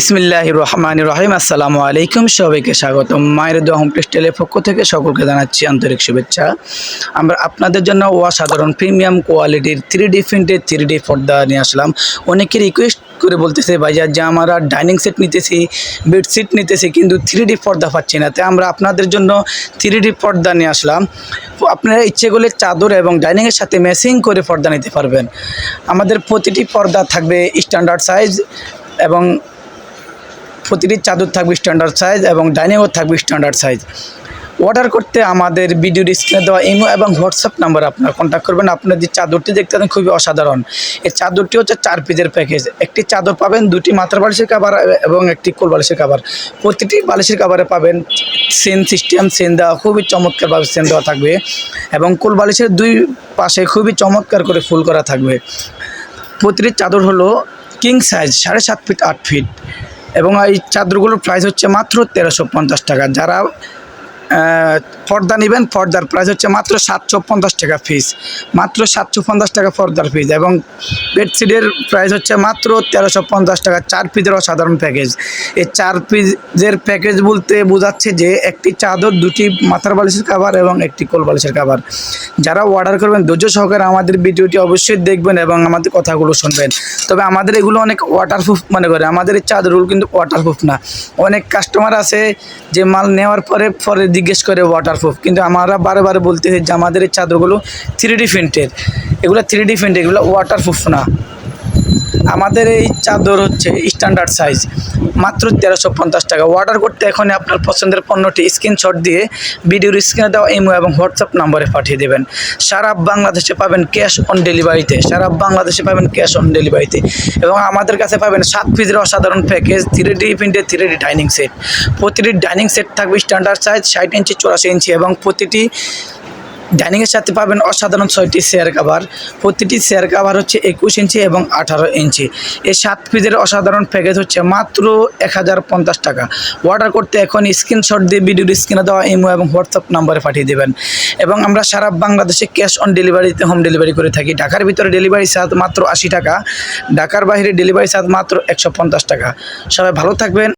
বিসমিল্লাহ রহমান রহিম আসসালামু আলাইকুম সবাইকে স্বাগতম। মায়ের দোয়া হোম টেক্সটাইলের পক্ষ থেকে সকলকে জানাচ্ছি আন্তরিক শুভেচ্ছা। আমরা আপনাদের জন্য অসাধারণ প্রিমিয়াম কোয়ালিটির থ্রি ডি প্রিন্টের থ্রি ডি পর্দা নিয়ে আসলাম। অনেকে রিকোয়েস্ট করে বলতেছে ভাইয়া যে আমরা ডাইনিং সেট নিতেছি বেডশিট নিতেছি, কিন্তু থ্রি ডি পর্দা পাচ্ছি না। তাই আমরা আপনাদের জন্য থ্রি ডি পর্দা নিয়ে আসলাম। আপনারা ইচ্ছে করলে চাদর এবং ডাইনিংয়ের সাথে ম্যাচিং করে পর্দা নিতে পারবেন। আমাদের প্রতিটি পর্দা থাকবে স্ট্যান্ডার্ড সাইজ এবং প্রতিটি চাদর থাকবে স্ট্যান্ডার্ড সাইজ এবং ডাইনিংও থাকবে স্ট্যান্ডার্ড সাইজ অর্ডার করতে আমাদের ভিডিওর স্ক্রিনে দেওয়া ইমো এবং হোয়াটসঅ্যাপ নাম্বার আপনার কন্ট্যাক্ট করবেন। আপনার যে চাদরটি দেখতে পাবেন খুবই অসাধারণ। এই চাদরটি হচ্ছে চার পিসের প্যাকেজ একটি চাদর পাবেন, দুটি মাথার বালিশের কাবার এবং একটি কোল বালিশের কাবার প্রতিটি বালিশের কাবারে পাবেন সেন সিস্টেম সেন দেওয়া, খুবই চমৎকারভাবে সেন দেওয়া থাকবে এবং কোল বালিশের দুই পাশে খুবই চমৎকার করে ফুল করা থাকবে। প্রতিটি চাদর হলো কিং সাইজ সাড়ে সাত ফিট আট ফিট এবং এই চাদরগুলোর প্রাইস হচ্ছে মাত্র তেরোশো টাকা। যারা পর্দা নেবেন, পর্দার প্রাইস হচ্ছে মাত্র সাতশো পঞ্চাশ টাকা ফিস মাত্র সাতশো পঞ্চাশ টাকা পর্দার ফিস এবং বেডশিটের প্রাইস হচ্ছে মাত্র তেরোশো পঞ্চাশ টাকা, চার পিসের অসাধারণ প্যাকেজ এই চার পিসের প্যাকেজ বলতে বোঝাচ্ছে যে একটি চাদর, দুটি মাথার বালিশের কাভার এবং একটি কোল বালিশের কাভার যারা অর্ডার করবেন, ধৈর্য সহকারে আমাদের ভিডিওটি অবশ্যই দেখবেন এবং আমাদের কথাগুলো শুনবেন। তবে আমাদের এগুলো অনেক ওয়াটারপ্রুফ মনে করে। আমাদের এই চাদরগুলো কিন্তু ওয়াটারপ্রুফ না। অনেক কাস্টমার আছে যে মাল নেওয়ার পরে পরে জিজ্ঞেস করে ওয়াটারপ্রুফ কিন্তু আমরা বারে বলতে যে আমাদের এই চাদরগুলো থ্রি ডি প্রিন্টের এগুলো থ্রি ডি প্রিন্টের এগুলো ওয়াটারপ্রুফ না। আমাদের এই চাদর হচ্ছে স্ট্যান্ডার্ড সাইজ মাত্র তেরোশো পঞ্চাশ টাকা। অর্ডার করতে এখনই আপনার পছন্দের পণ্যটি স্ক্রিনশট দিয়ে ভিডিওর স্ক্রিনে দেওয়া ইমো এবং হোয়াটসঅ্যাপ নম্বরে পাঠিয়ে দেবেন। সারা বাংলাদেশে পাবেন ক্যাশ অন ডেলিভারিতে সারা বাংলাদেশে পাবেন ক্যাশ অন ডেলিভারিতে এবং আমাদের কাছে পাবেন সাত পিসের অসাধারণ প্যাকেজ থ্রি ডি প্রিন্টের থ্রি ডি ডাইনিং সেট প্রতিটি ডাইনিং সেট থাকবে স্ট্যান্ডার্ড সাইজ ষাট ইঞ্চি চুরাশি ইঞ্চি এবং প্রতিটি ডাইনিংয়ের সাথে পাবেন অসাধারণ ছয়টি চেয়ার কাভার প্রতিটি চেয়ার কাভার হচ্ছে একুশ ইঞ্চি এবং আঠারো ইঞ্চি। এই সাত পিসের অসাধারণ প্যাকেজ হচ্ছে মাত্র এক হাজার পঞ্চাশ টাকা। অর্ডার করতে এখন স্ক্রিনশট দিয়ে ভিডিওর স্ক্রিনে দেওয়া ইমো এবং হোয়াটসঅ্যাপ নাম্বারে পাঠিয়ে দেবেন। এবং আমরা সারা বাংলাদেশে ক্যাশ অন ডেলিভারিতে হোম ডেলিভারি করে থাকি। ঢাকার ভিতরে ডেলিভারি চার্জ মাত্র আশি টাকা, ঢাকার বাইরে ডেলিভারি চার্জ মাত্র একশো পঞ্চাশ টাকা। সবাই ভালো থাকবেন।